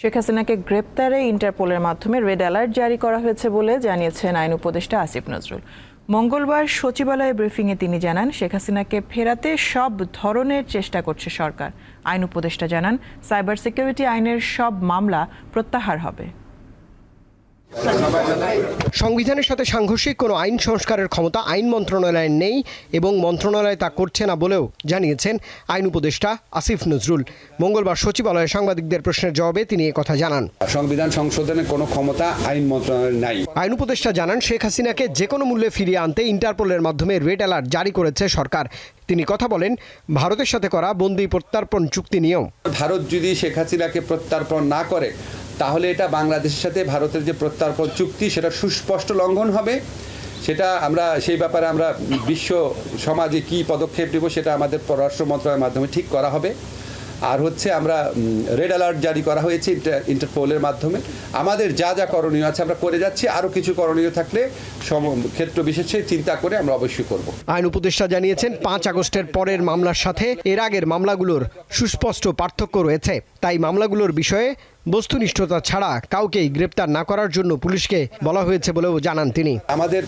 শেখ হাসিনাকে গ্রেপ্তারে ইন্টারপোলের মাধ্যমে red alert জারি করা হয়েছে বলে জানিয়েছেন আইন উপদেষ্টা আসিফ নজরুল। মঙ্গলবার সচিবালয়ে ব্রিফিংয়ে তিনি জানান, শেখ হাসিনাকে ফেরাতে সব ধরনের চেষ্টা করছে সরকার। আইন উপদেষ্টা জানান, সাইবার সিকিউরিটি আইনের সব মামলা প্রত্যাহার হবে। সংবিধানের সাথে সাংঘর্ষিক কোনো আইন সংস্কারের ক্ষমতা আইন মন্ত্রণালয়ের নেই এবং মন্ত্রণালয় তা করছে না বলেও জানিয়েছেন আইন উপদেষ্টা আসিফ নজরুল। মঙ্গলবার সচিবালয়ে সাংবাদিকদের প্রশ্নের জবাবে তিনি কথা জানান। সংবিধান সংশোধনের কোনো ক্ষমতা আইন মন্ত্রণালয়ের নাই। আইন উপদেষ্টা জানান শেখ হাসিনাকে যে কোনো মূল্যে ফিরিয়ে আনতে ইন্টারপোলের মাধ্যমে রেড অ্যালার্ট জারি করেছে সরকার। তিনি কথা বলেন ভারতের সাথে করা বন্দি প্রত্যার্পণ চুক্তি নিয়েও ভারত যদি শেখ হাসিনাকে প্রত্যার্পণ না করে তাহলে এটা বাংলাদেশের সাথে ভারতের যে প্রত্যার্পণ চুক্তি, সেটা সুস্পষ্ট লঙ্ঘন হবে। সেটা আমরা, সেই ব্যাপারে আমরা বিশ্ব সমাজে কি পদক্ষেপ নেব সেটা আমাদের পররাষ্ট্র মন্ত্রণালয়ের মাধ্যমে ঠিক করা হবে। আর হচ্ছে আমরা রেড অ্যালার্ট জারি করা হয়েছে ইন্টারপোলের মাধ্যমে। আমাদের যা যা করণীয় আছে আমরা করে যাচ্ছি আরও কিছু করণীয় থাকলে সম ক্ষেত্র বিশেষে চিন্তা করে আমরা অবশ্যই করব। আইন উপদেষ্টা জানিয়েছেন পাঁচ আগস্টের পরের মামলার সাথে এর আগের মামলাগুলোর সুস্পষ্ট পার্থক্য রয়েছে। তাই মামলাগুলোর বিষয়ে বস্তুনিষ্ঠতা ছাড়া কাউকেই গ্রেপ্তার না করার জন্য পুলিশকে বলা হয়েছে বলেও জানান তিনি। আমাদের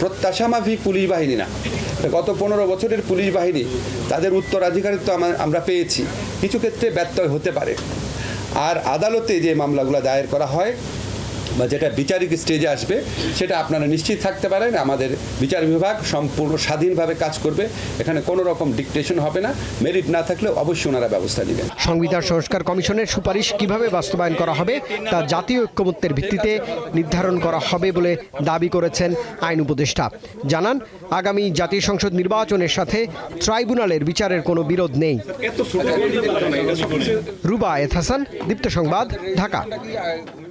প্রত্যাশা মাফিক পুলিশ বাহিনী না। গত পনেরো বছরের পুলিশ বাহিনী, তাদের উত্তরাধিকারিত্ব আমা- আমরা পেয়েছি। কিছু ক্ষেত্রে ব্যত্যয় হতে পারে। আর আদালতে যে মামলাগুলো দায়ের করা হয় বা যেটা বিচারিক স্টেজে আসবে সেটা আপনারা নিশ্চিত থাকতে পারেন আমাদের বিচার বিভাগ সম্পূর্ণ স্বাধীনভাবে কাজ করবে এখানে কোনো রকম ডিকটেশন হবে না মেরিট না থাকলে অবশ্যই ওনারা ব্যবস্থা নেবেন। সংবিধান সংস্কার কমিশনের সুপারিশ কীভাবে বাস্তবায়ন করা হবে তা জাতীয় ঐক্যমত্যের ভিত্তিতে নির্ধারণ করা হবে বলে দাবি করেছেন আইন উপদেষ্টা। জানান আগামী জাতীয় সংসদ নির্বাচনের সাথে ট্রাইব্যুনালের বিচারের কোনো বিরোধ নেই। রুবা এথ হাসান দীপ্ত সংবাদ ঢাকা।